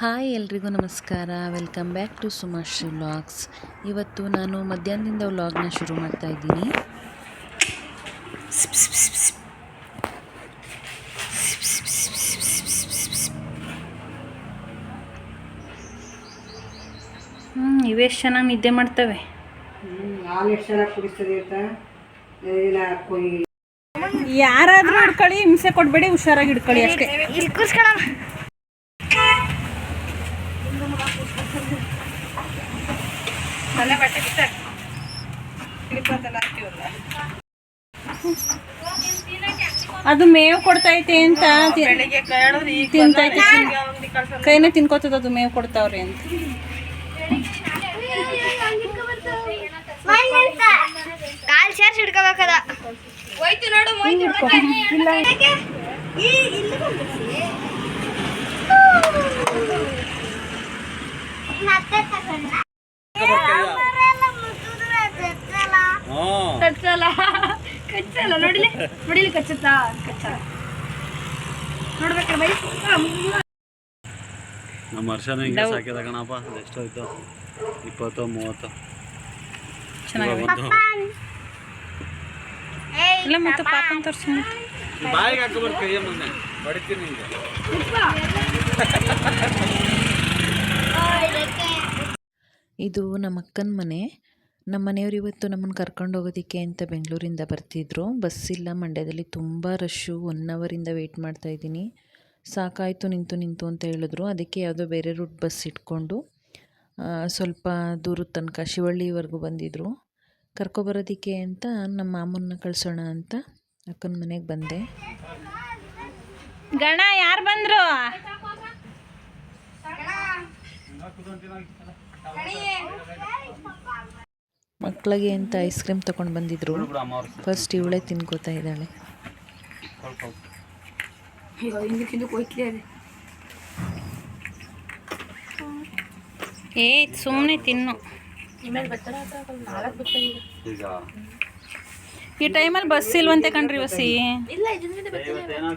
Hi ಎಲ್ರಿಗೂ ನಮಸ್ಕಾರ. Welcome back to Sumashree vlogs ಇವತ್ತು ನಾನು ಮಧ್ಯಾಹ್ನದಿಂದ ವ್ಲಾಗ್ನ ಶುರು ಮಾಡ್ತಾ ಇದ್ದೀನಿ. ಹ್ಞೂ ಇವೆಷ್ಟು ಚೆನ್ನಾಗಿ ನಿದ್ದೆ ಮಾಡ್ತವೆ? ಯಾರಾದ್ರೂ ಹಿಡ್ಕೊಳ್ಳಿ ಹಿಂಸೆ ಕೊಡ್ಬೇಡಿ ಹುಷಾರಾಗಿ ಹಿಡ್ಕೊಳ್ಳಿ ಅಷ್ಟೇ. ಅದು ಮೇವು ಕೊಡ್ತೈತೆ ಅಂತ ತಿಂತೈತೆ ಕೈನ ತಿನ್ಕೋತದ ಅದು ಮೇವು ಕೊಡ್ತಾವ್ರಿ ಅಂತ. ಕಾಲ್ ಸೇರ್ಸಿ ಹಿಡ್ಕೋಬೇಕದ. ಹೋಯ್ತು ನೋಡು ಕಚ್ಚಲ್ಲ ನೋಡಿಲಿ? ನೋಡಿಲಿ ಕಚ್ಚುತ್ತಾ? ಕಚ್ಚಲ್ಲ ನೋಡ್ಬೇಕಾರೆ ಬೈ. ನಮ್ಮ ವರ್ಷನ ಹಿಂಗೆ ಸಾಕಿದ ಕಣಪ್ಪ. ಎಷ್ಟೋಯ್ತು ಇಪ್ಪತ್ತು ಮೂವತ್ತು? ಇಲ್ಲ ಮತ್ತೆ ಪಾಪನ್. ತೋರ್ಸಿ. ಬಾಯಿಗೆ ಹಾಕೋಬಾರ್ದು ಕೈಯ ಮೊನ್ನೆ ಹೊಡಿತೀನಿ ಹಿಂಗೆ ಇದು ನಮ್ಮ ಅಕ್ಕನ ಮನೆ. ನಮ್ಮ ಮನೆಯವರು ಇವತ್ತು ನಮ್ಮನ್ನು ಕರ್ಕೊಂಡು ಹೋಗೋದಕ್ಕೆ ಅಂತ ಬೆಂಗಳೂರಿಂದ ಬರ್ತಿದ್ರು. ಬಸ್ ಇಲ್ಲ ಮಂಡ್ಯದಲ್ಲಿ ತುಂಬ ರಶ್ಶು ಒನ್ ಅವರಿಂದ ವೆಯ್ಟ್ ಮಾಡ್ತಾ ಇದ್ದೀನಿ. ಸಾಕಾಯಿತು ನಿಂತು ನಿಂತು ಅಂತ ಹೇಳಿದ್ರು. ಅದಕ್ಕೆ ಯಾವುದೋ ಬೇರೆ ರೂಟ್ ಬಸ್ ಇಟ್ಕೊಂಡು ಸ್ವಲ್ಪ ದೂರದ ತನಕ ಶಿವಳ್ಳಿವರೆಗೂ ಬಂದಿದ್ದರು ಕರ್ಕೊಬರೋದಕ್ಕೆ ಅಂತ ನಮ್ಮ ಮಾಮನ್ನ ಕಳಿಸೋಣ ಅಂತ ಅಕ್ಕನ ಮನೆಗೆ ಬಂದೆ. ಗಣ ಯಾರು ಬಂದ್ರು? ಮಕ್ಕಳಿಗೆ ಅಂತ ಐಸ್ ಕ್ರೀಮ್ ತೊಗೊಂಡು ಬಂದಿದ್ರು? ಫಸ್ಟ್ ಇವಳೇ ತಿನ್ಕೋತಾ ಇದ್ದಾಳೆ. ಏ ಸುಮ್ಮನೆ ತಿನ್ನು. ಈಗ. ಈ ಟೈಮಲ್ಲಿ ಬಸ್ ಇಲ್ವಂತೆ ಕಣ್ರಿ ವಸಿ? ಇವತ್ತೇನೋ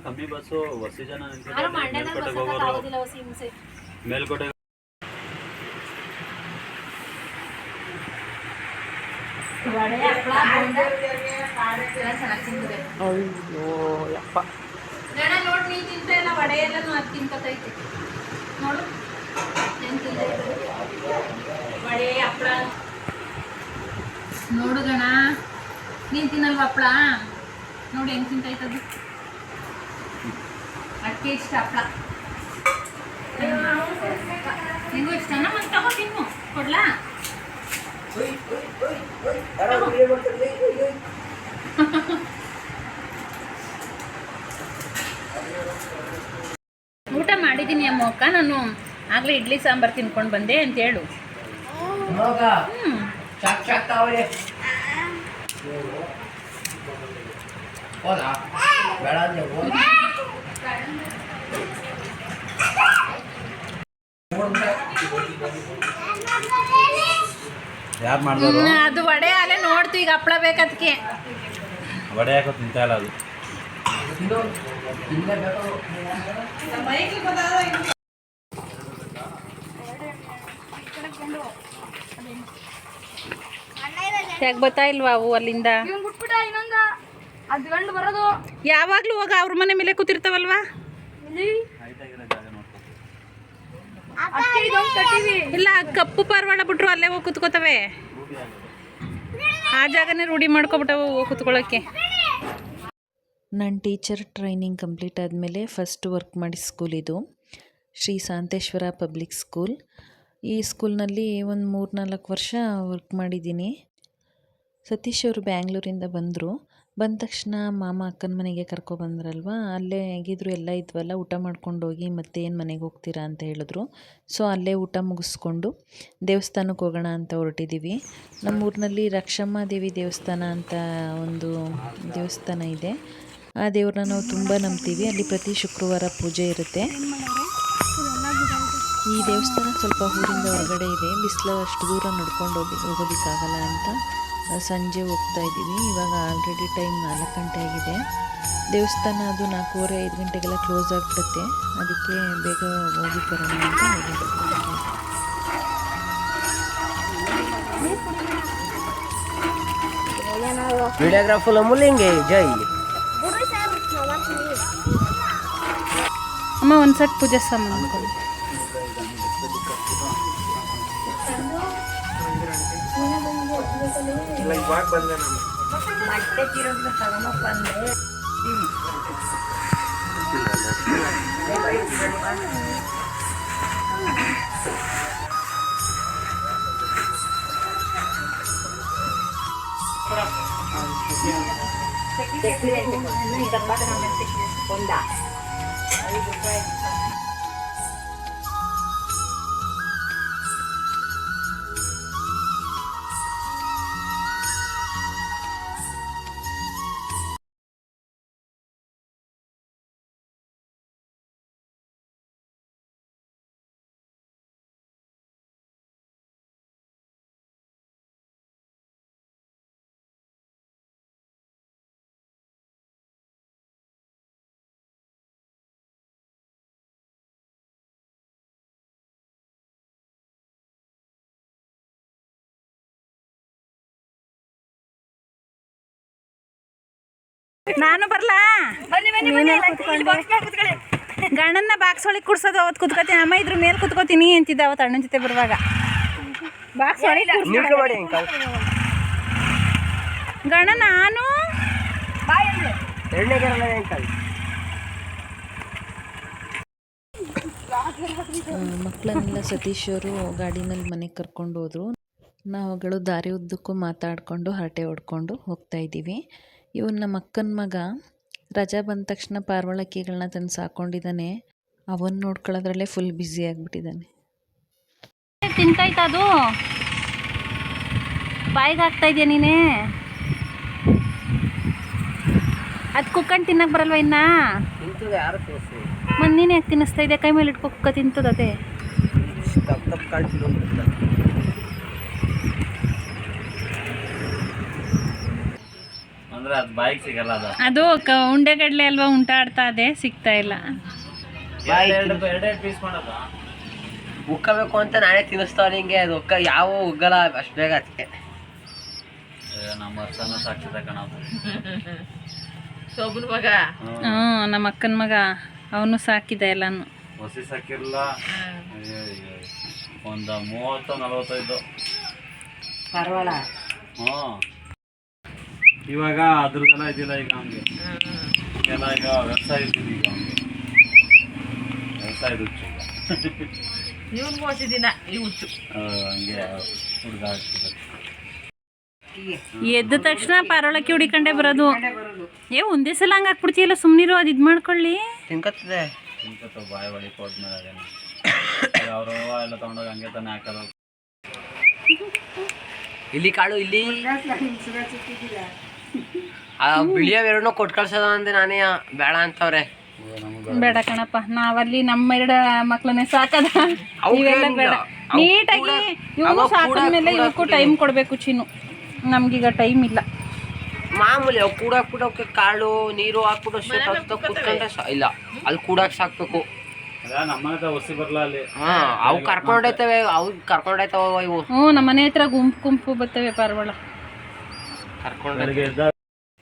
ಕಮ್ಮಿ ಯಪ್ಪ. ನೋಡಿ ನೀ ತಿಂತ ಇಲ್ಲ ವಡೆ ಎಲ್ಲ ಅದು ತಿನ್ಕೋತೈತೆ ನೋಡು ಹೆಂಗ್ ತಿಂತೈತೆ. ವಡೆ ಹಪ್ಪಳ ನೋಡು ಗಣ ನೀನ್ ತಿನ್ನಲ್ವ ಹಪ್ಪಳ ನೋಡಿ ಹೆಂಗ್ ತಿಂತೈತದು? ಅದಕ್ಕೆ ಇಷ್ಟ ಹಪ್ಪಳ ನಿಂಗೂ ಇಷ್ಟನಾ? ಮತ್ತೆ ತಗೋ ತಿನ್ನು. ಕೊಡ್ಲಾ? ಊಟ ಮಾಡಿದ್ದೀನಿ ಅಮ್ಮ ಅಕ್ಕ. ನಾನು ಆಗ್ಲೇ ಇಡ್ಲಿ ಸಾಂಬಾರ್ ತಿನ್ಕೊಂಡು ಬಂದೆ ಅಂತ ಹೇಳು. ಹ್ಮ್. ಯಾರು ಮಾಡಿದ್ರು ಹ್ಮ್, ಅದು ವಡೆ ಅಲ್ಲೇ ನೋಡ್ತೀವಿ ಈಗ ಹಪ್ಪಳ ಬೇಕದಕ್ಕೆ ವಡೆ ಹಾಕೋ ತಿಂತಾ ಇಲ್ಲ ಅದು. ಯಾಕೆ ಬರ್ತಾ ಇಲ್ವಾ ಅವು ಅಲ್ಲಿಂದ? ಯಾವಾಗ್ಲೂ ಬಿಟ್ಬಿಟ್ಟ ಇನ್ನೊಂದ. ಅದ್ ಗಂಡು ಯಾವಾಗಲೂ ಹೋಗ ಅವ್ರ ಮನೆ ಮೇಲೆ ಕೂತಿರ್ತಾವಲ್ವಾ? ಇಲ್ಲ ಕಪ್ಪು ಪಾರಿವಾಳ ಬಿಟ್ರು ಅಲ್ಲೇ ಹೋಗಿ ಕೂತ್ಕೋತವೆ. ಆ ಜಾಗನೇ ರೂಢಿ ಮಾಡ್ಕೊಬಿಟ್ಟವು ಹೋಗಿ ಕೂತ್ಕೊಳ್ಳೋಕ್ಕೆ ನನ್ನ ಟೀಚರ್ ಟ್ರೈನಿಂಗ್ ಕಂಪ್ಲೀಟ್ ಆದಮೇಲೆ ಫಸ್ಟ್ ವರ್ಕ್ ಮಾಡಿ ಸ್ಕೂಲ್ ಇದು. Shri Shanteshwara public school. ಈ ಸ್ಕೂಲ್ನಲ್ಲಿ ಒಂದು ಮೂರು ನಾಲ್ಕು ವರ್ಷ ವರ್ಕ್ ಮಾಡಿದ್ದೀನಿ. ಸತೀಶ್ ಅವರು ಬ್ಯಾಂಗ್ಳೂರಿಂದ ಬಂದರು. ಬಂದ ತಕ್ಷಣ ಮಾಮ ಅಕ್ಕನ ಮನೆಗೆ ಕರ್ಕೊಬಂದ್ರಲ್ವ ಅಲ್ಲೇ ಹೇಗಿದ್ರು ಎಲ್ಲ ಇದ್ವಲ್ಲ, ಊಟ ಮಾಡ್ಕೊಂಡು ಹೋಗಿ ಮತ್ತೆ ಏನು ಮನೆಗೆ ಹೋಗ್ತೀರಾ ಅಂತ ಹೇಳಿದ್ರು. ಸೊ, ಅಲ್ಲೇ ಊಟ ಮುಗಿಸ್ಕೊಂಡು ದೇವಸ್ಥಾನಕ್ಕೆ ಹೋಗೋಣ ಅಂತ ಹೊರಟಿದ್ದೀವಿ ನಮ್ಮ ಊರಿನಲ್ಲಿ ರಕ್ಷಮ್ಮ ದೇವಿ ದೇವಸ್ಥಾನ ಅಂತ ಒಂದು ದೇವಸ್ಥಾನ ಇದೆ. ಆ ದೇವ್ರನ್ನ ನಾವು ತುಂಬ ನಂಬ್ತೀವಿ. ಅಲ್ಲಿ ಪ್ರತಿ ಶುಕ್ರವಾರ ಪೂಜೆ ಇರುತ್ತೆ. ಈ ದೇವಸ್ಥಾನ ಸ್ವಲ್ಪ ಊರಿಂದ ಹೊರಗಡೆ ಇದೆ. ಬಿಸಿಲು ಅಷ್ಟು ದೂರ ನಡ್ಕೊಂಡು ಹೋಗಿ ಹೋಗೋದಕ್ಕಾಗಲ್ಲ ಅಂತ. ಸಂಜೆ ಹೋಗ್ತಾ ಇದ್ದೀವಿ. ಇವಾಗ ಆಲ್ರೆಡಿ ಟೈಮ್ ನಾಲ್ಕು ಗಂಟೆ ಆಗಿದೆ. ದೇವಸ್ಥಾನ ಅದು ನಾಲ್ಕೂವರೆ ಐದು ಗಂಟೆಗೆಲ್ಲ ಕ್ಲೋಸ್ ಆಗಿಬಿಡುತ್ತೆ ಅದಕ್ಕೆ ಬೇಗ ಹೋಗಿ ಬರೋಣ ಅಂತ ವಿಡಿಯೋಗ್ರಾಫರ್ ಮುಲಿಂಗೆ ಜೈ. ಅಮ್ಮ ಒಂದು ಸಟ್ ಪೂಜೆ ಸಾಮಾನು ಕೊಡಿ ನಾನು ಬರ್ಲಾ? ಗಂಡನ್ನ ಬಾಕ್ಸ್ ಒಳಗೆ ಕುಡ್ಸೋದು ಅವತ್ತು ಕುತ್ಕೋತೀನಿ. ಅಮ್ಮ ಇದ್ರ ಮೇಲೆ ಕುತ್ಕೋತೀನಿ ಅಂತಿದ್ದ ಅವತ್ತು ಅಣ್ಣನ ಜೊತೆ ಬರುವಾಗ. ಬಾಕ್ಸ್ ಒಳಗೆ ಗಂಡ ನಾನು? ಮಕ್ಕಳನ್ನೆಲ್ಲ ಸತೀಶ್ ಅವರು ಗಾಡಿನಲ್ಲಿ ಮನೆಗೆ ಕರ್ಕೊಂಡು ಹೋದರು. ನಾವುಗಳು ದಾರಿ ಉದ್ದಕ್ಕೂ ಮಾತಾಡಿಕೊಂಡು ಹರಟೆ ಹೊಡ್ಕೊಂಡು ಹೋಗ್ತಾ ಇದ್ದೀವಿ. ಇವನು ನಮ್ಮ ಅಕ್ಕನ ಮಗ ರಜಾ ಬಂದ ತಕ್ಷಣ ಪಾರ್ವಳಕ್ಕಿಗಳನ್ನ ತಂದು ಸಾಕೊಂಡಿದ್ದಾನೆ ಅವನ್ನ ನೋಡ್ಕೊಳ್ಳೋದ್ರಲ್ಲೇ ಫುಲ್ ಬ್ಯುಸಿ ಆಗಿಬಿಟ್ಟಿದ್ದಾನೆ ತಿಂತೈತ ಅದು? ಬಾಯಿಗೆ ಹಾಕ್ತಾ ಇದೆಯಾ ನೀನೇ? ಅದು ಕುಕ್ಕಂಡು ತಿನ್ನಕ್ಕೆ ಬರಲ್ವ ಇನ್ನ? ನೀನು ಯಾಕೆ ತಿನ್ನಿಸ್ತಾ ಇದೆ ಕೈ ಮೇಲೆ ಇಟ್ಕೊ ಕುಕ್ಕ ತಿಂತದ ಅದೇ. ಅಂದ್ರೆ ಅದು ಬಾಯಿಗೆ ಸಿಗಲ್ಲ ಅದು. ಅದು ಕ ಉಂಡೆಗಡ್ಲೆ ಅಲ್ವಾ ಉಂಟಾಡ್ತಾ ಅದೇ ಸಿಗ್ತಾ ಇಲ್ಲ. ಎರಡು ಎರಡೆರಡು ಪೀಸ್ ಮಾಡೋದ ಉಕ್ಕಬೇಕು ಅಂತ ನಾನೇ ತಿನ್ನಿಸ್ತಾವ ನಿಂಗೆ ಅದು ಉಕ್ಕ ಯಾವ ಉಗ್ಗಲ್ಲ ಅಷ್ಟು ಬೇಗ ಅದಕ್ಕೆ. ನಮ್ಮ ವರ್ಷನೂ ಸಾಕ್ಷಿದ ಕಣದು ಹ್ಞೂ ನಮ್ಮ ಅಕ್ಕನ ಮಗ ಅವನು ಸಾಕಿದ ಎಲ್ಲಾನು. ಹೊಸಿ ಸಾಕಿರಲ್ಲ ಒಂದು ಮೂವತ್ತು ನಲವತ್ತೈದು ಪರವಾಳ ಹ್ಞೂ ಇವಾಗ ಅದ್ರದ್ದೆಲ್ಲ ಇದಿಲ್ಲ ಈಗ ಅವನಿಗೆ ಎಲ್ಲ ಈಗ ವ್ಯವಸಾಯ ಇದ್ದೀವಿ ಈಗ ಅವ್ನಿಗೆ ಹುಚ್ಚು ಹಂಗೆ ಹುಡುಗ ಎದ್ದ ತಕ್ಷಣ ಪಾರೋಳಕ್ಕೆ ಹುಡಿಕೊಂಡೇ ಬರೋದು. ಬರೋದು ಏ ಒಂದೇ ಸಲ ಹಂಗೆ ಹಾಕ್ಬಿಡ್ತೀಯಲ್ಲ ಸುಮ್ನಿರು ಅದು ಇದು ಮಾಡ್ಕೊಳ್ಳಿ. ತಿನ್ಕತ್ತದೆ. ತಿನ್ಕತ್ತ ಬಾಯಿ ಒಳಗೆ ಹೋದ್ಮೇಲೆ ಅದೇನು ಅವ್ರ ಎಲ್ಲ ತೊಗೊಂಡೋಗಿ ಹಂಗೆ ತಾನೇ ಹಾಕೋದು. ಇಲ್ಲಿ ಕಾಳು ಇಲ್ಲಿ. ಆ ಬಿಳಿಯವೆರಡನ್ನೂ ಕೊಟ್ಟು ಕಳ್ಸೋದ ಅಂದೆ ನಾನೇ ಬೇಡ ಅಂತವ್ರೆ. ಬೇಡ ಕಣಪ್ಪ ನಾವಲ್ಲಿ ನಮ್ಮ ಎರಡ ಮಕ್ಳನ್ನೇ ಸಾಕದ. ಇವೆಲ್ಲ ಬೇಡ. ನೀಟಾಗಿ ಇವನು ಕೂಡ- ಇವಕ್ಕೂ ಟೈಮ್ ಕೊಡಬೇಕು ಚಿನ್ನು. ನಮ್ಗೀಗ ಟೈಮ್ ಇಲ್ಲ. ಮಾಮೂಲಿ ಅವು ಕೂಡ ಕೂಡೋಕೆ ಅವಕ್ಕೆ ಕಾಳು ನೀರು ಹಾಕ್ಬಿಟ್ಟು ಅಷ್ಟೇ ಕುತ್ಕೊಂಡ್ರೆ ಇಲ್ಲ ಅಲ್ಲಿ ಕೂಡಕ್ಕೆ ಸಾಕ್ಬೇಕು. ಅವು ಕರ್ಕೊಂಡೈತವೆ ಅವು ಕರ್ಕೊಂಡೈತವ ಇವು. ಹ್ಞೂ ನಮ್ಮ ಮನೆ ಹತ್ರ ಗುಂಪು ಗುಂಪು ಬರ್ತವೆ ಪಾರಿವಾಳ. ಕರ್ಕೊಂಡ ಮೂಗ್ಬಿಟ್ಟು ಎದ್ದ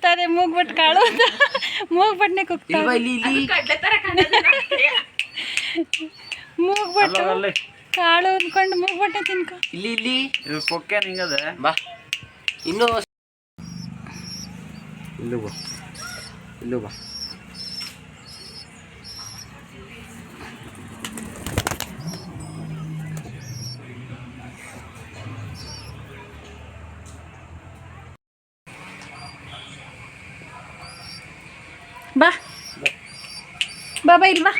ತಾರೆ ಮೂಗ್ಬಟ್ ಕಾಳು ಮೂಗ್ಬಟ್ನೆ ಕುಗ್ತಾವೆ ಮೂಗ್ಬಟ್ಟು ಕಾಳು ಅನ್ಕೊಂಡು ಮೂಗ್ಬಿಟ್ಟೆ ತಿನ್ಕೊ. ಇಲ್ಲಿ ಇಲ್ಲಿ. ಇದು ಕೊಕ್ಕೆ ನಿಂಗದ. ಬಾ. ಇನ್ನು ಇಲ್ಲೂ ಬಾ. ಇಲ್ಲೂ ಬಾ. ಬಾ ಬಾ ಬಾ ಇಲ್ಲಿ ಬಾ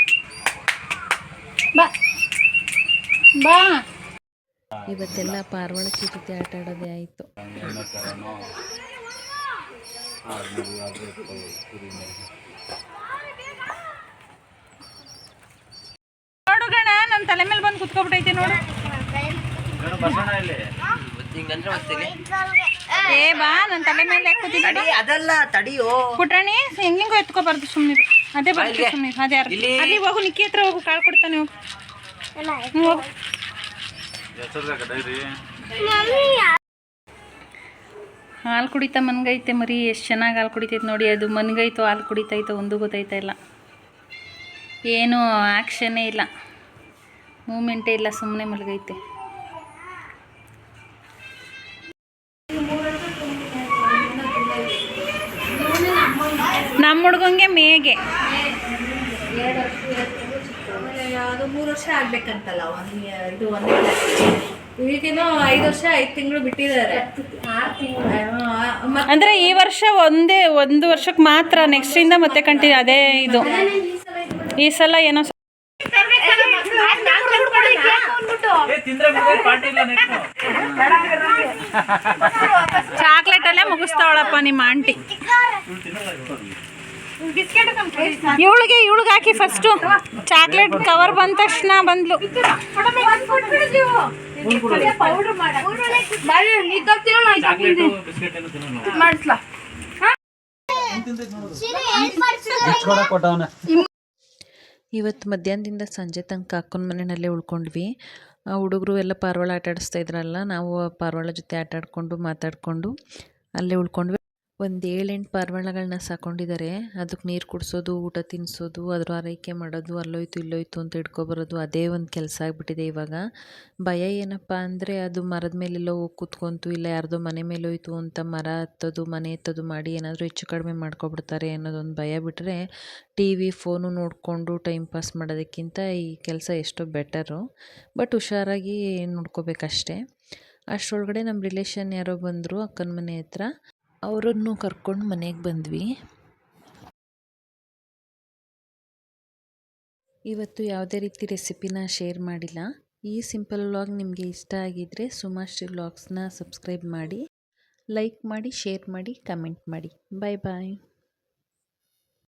ಬಾ ಬಾ ಇವತ್ತೆಲ್ಲ ಪಾರ್ವಳಕ್ಕಿ ಜೊತೆ ಆಟ ಆಡೋದೇ ಆಯಿತು. ನೋಡು ಗಣ ನನ್ನ ತಲೆ ಮೇಲೆ ಬಂದು ಕುತ್ಕೊಬಿಟ್ಟೈತೆ ನೋಡು. ಹಿಂಗಂದ್ರೆ ಏ ಬಾ ನನ್ನ ತಲೆ ಮೇಲೆ ಕೂತಿದ್ದ ತಡಿ ಅದಲ್ಲ ತಡಿಯೋ. ಪುಟ್ರಾಣಿ ಹೆಂಗಿಂಗೋ ಎತ್ಕೋಬಾರ್ದು ಸುಮ್ಮನೆ ಅದೇ ಬರ್ತೀವಿ ಸುಮ್ಮನೆ ಅದೇ. ಅಲ್ಲಿ ಹೋಗು ನಿಕ್ಕಿ ಹತ್ರ ಹೋಗು ಕಾಳು ಕೊಡ್ತಾನೆ ಹೋಗು. ಹ್ಞೂ ಹೋಗು. ಹಾಲು ಕುಡಿತಾ ಮನ್ಗೈತೆ ಮರಿ. ಎಷ್ಟು ಚೆನ್ನಾಗಿ ಹಾಲು ಕುಡಿತೈತೆ ನೋಡಿ. ಅದು ಮನ್ಗೈತೋ ಹಾಲು ಕುಡಿತೈತೋ ಒಂದು ಗೊತ್ತೈತ ಇಲ್ಲ. ಏನು ಆ್ಯಕ್ಷನ್ನೇ ಇಲ್ಲ. ಮೂಮೆಂಟೇ ಇಲ್ಲ ಸುಮ್ಮನೆ ಮಲಗೈತೆ. ಹುಡ್ಗಂಗೆ ವರ್ಷ ಅದು ಮೂರು ವರ್ಷ ಆಗ್ಬೇಕಂತಲ್ಲ ಒಂದು ಇದು ಒಂದೇ ಈಗೇನೋ ಐದು ವರ್ಷ ಐದು ತಿಂಗಳು ಬಿಟ್ಟಿದ್ದಾರೆ. ಅಂದ್ರೆ ಅಂದರೆ ಈ ವರ್ಷ ಒಂದೇ ಒಂದು ವರ್ಷಕ್ಕೆ ಮಾತ್ರ ನೆಕ್ಸ್ಟ್ ಇಂದ ಮತ್ತೆ ಕಂಟಿನ್ಯೂ ಅದೇ ಇದು. ಈ ಸಲ ಏನೋ ಚಾಕ್ಲೇಟ್ ಅಲ್ಲೇ ಮುಗಿಸ್ತಾವಳಪ್ಪ ನಿಮ್ಮ ಆಂಟಿ. ಇವಳಿಗೆ ಇವಳಿಗೆ ಹಾಕಿ ಫಸ್ಟು ಚಾಕ್ಲೇಟ್ ಕವರ್ ಬಂದ ತಕ್ಷಣ ಬಂದ್ಲು. ಮಾಡಿಸ್ಲಾ? ಇವತ್ತು ಮಧ್ಯಾಹ್ನದಿಂದ ಸಂಜೆ ತನಕ ಅಕ್ಕನ ಮನೆಯಲ್ಲೇ ಉಳ್ಕೊಂಡ್ವಿ. ಆ ಹುಡುಗರು ಎಲ್ಲ ಪಾರ್ವಾಳ ಆಟ ಆಡಿಸ್ತಾ ಇದ್ರಲ್ಲ ನಾವು ಪಾರ್ವಾಳ ಜೊತೆ ಆಟ ಆಡಿಕೊಂಡು ಮಾತಾಡಿಕೊಂಡು ಅಲ್ಲೇ ಉಳ್ಕೊಂಡ್ವಿ. ಒಂದು ಏಳೆಂಟು ಪಾರಿವಾಳಗಳನ್ನ ಸಾಕೊಂಡಿದ್ದಾರೆ ಅದಕ್ಕೆ ನೀರು ಕುಡಿಸೋದು, ಊಟ ತಿನ್ನಿಸೋದು ಅದ್ರ ಆರೈಕೆ ಮಾಡೋದು, ಅಲ್ಲೋಯ್ತು, ಇಲ್ಲೋಯ್ತು ಅಂತ ಇಟ್ಕೊಬರೋದು ಅದೇ ಒಂದು ಕೆಲಸ ಆಗಿಬಿಟ್ಟಿದೆ ಇವಾಗ. ಭಯ ಏನಪ್ಪ ಅಂದರೆ ಅದು ಮರದ ಮೇಲೆಲ್ಲೋ ಹೋಗಿ ಕೂತ್ಕೊಂತು, ಇಲ್ಲ ಯಾರ್ದೋ ಮನೆ ಮೇಲೆ ಹೋಯ್ತು ಅಂತ ಮರ ಹತ್ತೋದು, ಮನೆ ಎತ್ತೋದು ಮಾಡಿ ಏನಾದರೂ ಹೆಚ್ಚು ಕಡಿಮೆ ಮಾಡ್ಕೊಬಿಡ್ತಾರೆ ಅನ್ನೋದೊಂದು ಭಯ ಬಿಟ್ಟರೆ ಟಿ ವಿ, ಫೋನು ನೋಡಿಕೊಂಡು ಟೈಮ್ ಪಾಸ್ ಮಾಡೋದಕ್ಕಿಂತ ಈ ಕೆಲಸ ಎಷ್ಟೋ ಬೆಟರು. ಬಟ್ ಹುಷಾರಾಗಿ ನೋಡ್ಕೋಬೇಕಷ್ಟೇ. ಅಷ್ಟರೊಳಗಡೆ ನಮ್ಮ ರಿಲೇಷನ್ ಯಾರೋ ಬಂದರು ಅಕ್ಕನ ಮನೆ ಹತ್ರ. ಅವರನ್ನು ಕರ್ಕೊಂಡು ಮನೆಗೆ ಬಂದ್ವಿ. ಇವತ್ತು ಯಾವುದೇ ರೀತಿ ರೆಸಿಪಿನ ಶೇರ್ ಮಾಡಿಲ್ಲ. ಈ ಸಿಂಪಲ್ ವ್ಲಾಗ್ ನಿಮಗೆ ಇಷ್ಟ ಆಗಿದ್ದರೆ ಸುಮಾಶ್ರೀ ವ್ಲಾಗ್ಸ್ನ ಸಬ್ಸ್ಕ್ರೈಬ್ ಮಾಡಿ, ಲೈಕ್ ಮಾಡಿ, ಶೇರ್ ಮಾಡಿ, ಕಮೆಂಟ್ ಮಾಡಿ. Bye bye